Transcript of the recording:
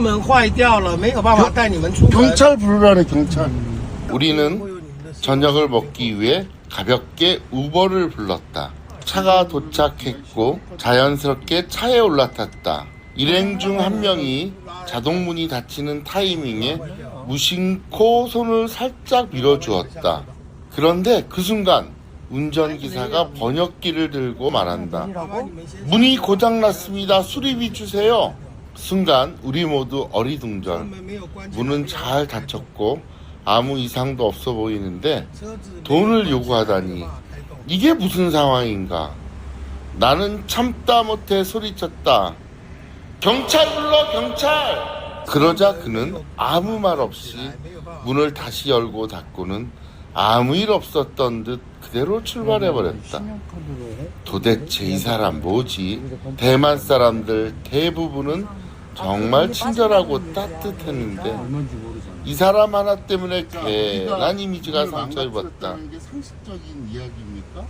门坏掉了，没有办法带你们出门。 경찰 부르라네 경찰. 우리는 저녁을 먹기 위해 가볍게 우버를 불렀다. 차가 도착했고 자연스럽게 차에 올라탔다. 일행 중 한 명이 자동문이 닫히는 타이밍에 무심코 손을 살짝 밀어주었다. 그런데 그 순간 운전기사가 번역기를 들고 말한다. 문이 고장났습니다. 수리비 주세요. 순간 우리 모두 어리둥절. 문은 잘 닫혔고 아무 이상도 없어 보이는데 돈을 요구하다니 이게 무슨 상황인가? 나는 참다 못해 소리쳤다. 경찰 불러 경찰! 그러자 그는 아무 말 없이 문을 다시 열고 닫고는 아무 일 없었던 듯 그대로 출발해 버렸다. 도대체 이 사람 뭐지? 대만 사람들 대부분은 정말 친절하고 따뜻했는데 이 사람 하나 때문에 괜한 이미지가 상처 입었다. 게 상식적인 이야기입니까?